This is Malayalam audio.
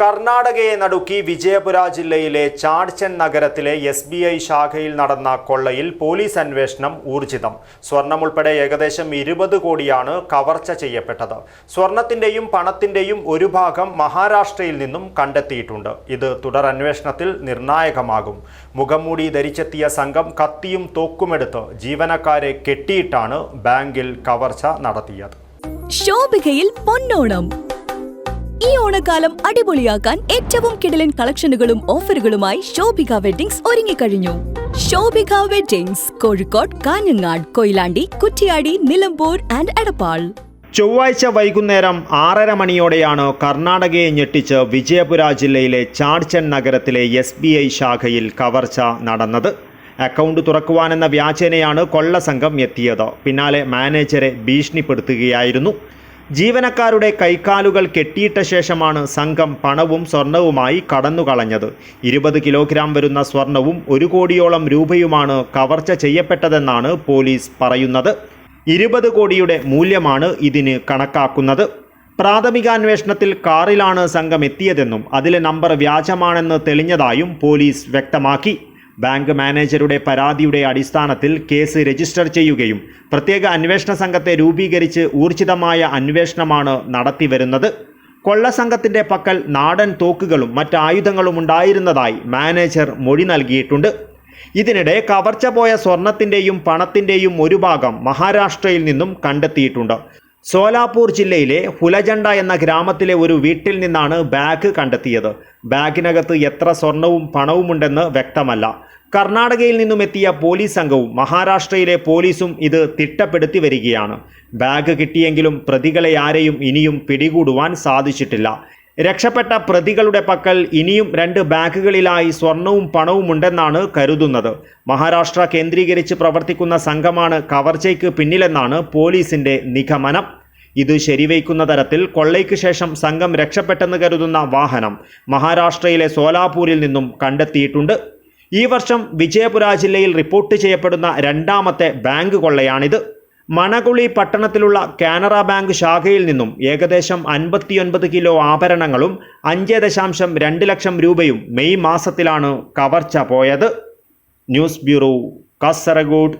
കർണാടകയെ നടുക്കി വിജയപുര ജില്ലയിലെ ചാഡ്ചൻ നഗരത്തിലെ എസ് ബി ഐ ശാഖയിൽ നടന്ന കൊള്ളയിൽ പോലീസ് അന്വേഷണം ഊർജിതം. സ്വർണം ഉൾപ്പെടെ ഏകദേശം ഇരുപത് കോടിയാണ് കവർച്ച ചെയ്യപ്പെട്ടത്. സ്വർണത്തിന്റെയും പണത്തിന്റെയും ഒരു ഭാഗം മഹാരാഷ്ട്രയിൽ നിന്നും കണ്ടെത്തിയിട്ടുണ്ട്. ഇത് തുടർ അന്വേഷണത്തിൽ നിർണായകമാകും. മുഖംമൂടി ധരിച്ചെത്തിയ സംഘം കത്തിയും തോക്കുമെടുത്ത് ജീവനക്കാരെ കെട്ടിയിട്ടാണ് ബാങ്കിൽ കവർച്ച നടത്തിയത്. ശോഭികയിൽ പൊന്നോണം. ഈ ഓണക്കാലം അടിപൊളിയാക്കാൻ ഏറ്റവും കിടലൻ കളക്ഷനുകളും ഓഫറുകളുമായി ശോഭിക വെഡിങ്സ് ഒരുങ്ങിക്കഴിഞ്ഞു. Shobhika weddings Kozhikode Kanhangad Koyilandy Kuttiadi Nilambur and Edappal. ചൊവ്വാഴ്ച വൈകുന്നേരം ആറര മണിയോടെയാണ് കർണാടകയെ ഞെട്ടിച്ച് വിജയപുര ജില്ലയിലെ ചാഡ്ചൻ നഗരത്തിലെ എസ് ബി ഐ ശാഖയിൽ കവർച്ച നടന്നത്. അക്കൗണ്ട് തുറക്കുവാനെന്ന വ്യാജേനയാണ് കൊള്ളസംഘം എത്തിയത്. പിന്നാലെ മാനേജരെ ഭീഷണിപ്പെടുത്തുകയായിരുന്നു. ജീവനക്കാരുടെ കൈക്കാലുകൾ കെട്ടിയിട്ട ശേഷമാണ് സംഘം പണവും സ്വർണവുമായി കടന്നുകളഞ്ഞത്. ഇരുപത് കിലോഗ്രാം വരുന്ന സ്വർണവും ഒരു കോടിയോളം രൂപയുമാണ് കവർച്ച ചെയ്യപ്പെട്ടതെന്നാണ് പോലീസ് പറയുന്നത്. ഇരുപത് കോടിയുടെ മൂല്യമാണ് ഇതിന് കണക്കാക്കുന്നത്. പ്രാഥമികാന്വേഷണത്തിൽ കാറിലാണ് സംഘം എത്തിയതെന്നും അതിലെ നമ്പർ വ്യാജമാണെന്ന് തെളിഞ്ഞതായും പോലീസ് വ്യക്തമാക്കി. ബാങ്ക് മാനേജരുടെ പരാതിയുടെ അടിസ്ഥാനത്തിൽ കേസ് രജിസ്റ്റർ ചെയ്യുകയും പ്രത്യേക അന്വേഷണ സംഘത്തെ രൂപീകരിച്ച് ഊർജിതമായ അന്വേഷണമാണ് നടത്തിവരുന്നത്. കൊള്ളസംഘത്തിന്റെ പക്കൽ നാടൻ തോക്കുകളും മറ്റ് ആയുധങ്ങളും ഉണ്ടായിരുന്നതായി മാനേജർ മൊഴി നൽകിയിട്ടുണ്ട്. ഇതിനിടെ കവർച്ച പോയ സ്വർണത്തിന്റെയും പണത്തിന്റെയും ഒരു ഭാഗം മഹാരാഷ്ട്രയിൽ നിന്നും കണ്ടെത്തിയിട്ടുണ്ട്. സോലാപൂർ ജില്ലയിലെ ഹുലജണ്ട എന്ന ഗ്രാമത്തിലെ ഒരു വീട്ടിൽ നിന്നാണ് ബാഗ് കണ്ടെത്തിയത്. ബാഗിനകത്ത് എത്ര സ്വർണവും പണവുമുണ്ടെന്ന് വ്യക്തമല്ല. കർണാടകയിൽ നിന്നും എത്തിയ പോലീസ് സംഘവും മഹാരാഷ്ട്രയിലെ പോലീസും ഇത് തിട്ടപ്പെടുത്തി വരികയാണ്. ബാഗ് കിട്ടിയെങ്കിലും പ്രതികളെ ആരെയും ഇനിയും പിടികൂടുവാൻ സാധിച്ചിട്ടില്ല. രക്ഷപ്പെട്ട പ്രതികളുടെ പക്കൽ ഇനിയും രണ്ട് ബാഗുകളിലായി സ്വർണവും പണവും ഉണ്ടെന്നാണ് കരുതുന്നത്. മഹാരാഷ്ട്ര കേന്ദ്രീകരിച്ച് പ്രവർത്തിക്കുന്ന സംഘമാണ് കവർച്ചയ്ക്ക് പിന്നിലെന്നാണ് പോലീസിന്റെ നിഗമനം. ഇത് ശരിവയ്ക്കുന്ന തരത്തിൽ കൊള്ളയ്ക്ക് ശേഷം സംഘം രക്ഷപ്പെട്ടെന്ന് കരുതുന്ന വാഹനം മഹാരാഷ്ട്രയിലെ സോലാപൂരിൽ നിന്നും കണ്ടെത്തിയിട്ടുണ്ട്. ഈ വർഷം വിജയപുര ജില്ലയിൽ റിപ്പോർട്ട് ചെയ്യപ്പെടുന്ന രണ്ടാമത്തെ ബാങ്ക് കൊള്ളയാണിത്. മണകുളി പട്ടണത്തിലുള്ള കാനറ ബാങ്ക് ശാഖയിൽ നിന്നും ഏകദേശം അൻപത്തിയൊൻപത് കിലോ ആഭരണങ്ങളും അഞ്ച് ദശാംശം രണ്ട് ലക്ഷം രൂപയും മെയ് മാസത്തിലാണ് കവർച്ച പോയത്. News bureau Kasaragod.